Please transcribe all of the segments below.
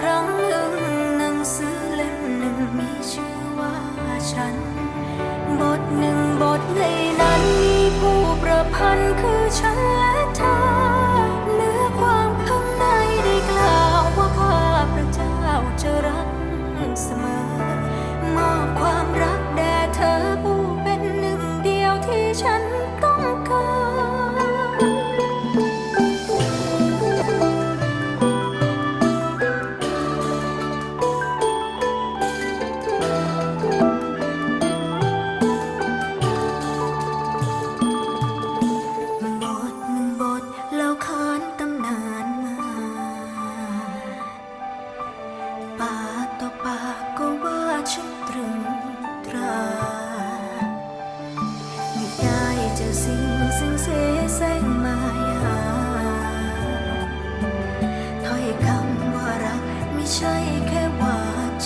ครั้งหนึ่งหนังสือเล่มหนึ่งมีชื่อว่าฉัน บทหนึ่งบทเพลง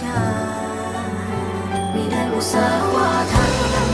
ชาม่ได้อุตสาหะทาง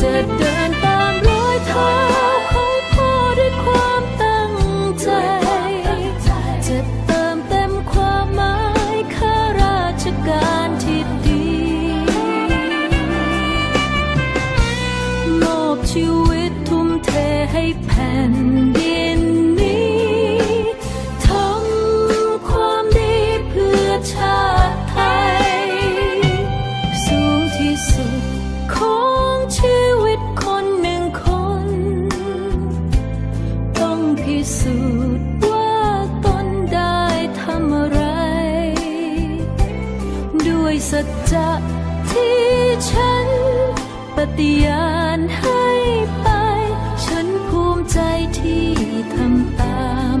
to ด้วยสัจจะที่ฉัน ปฏิญาณให้ไป ฉันภูมิใจที่ทำตาม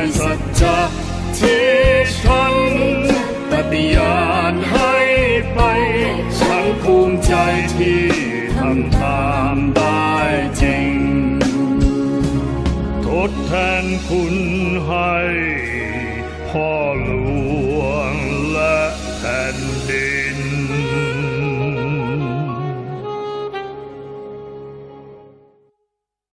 มือนสัจจะที่ฉันปฏิญาณให้ไป ฉันภูมิใจที่ทำตามได้จริง ทดแทนคุณให้พ่อหลวง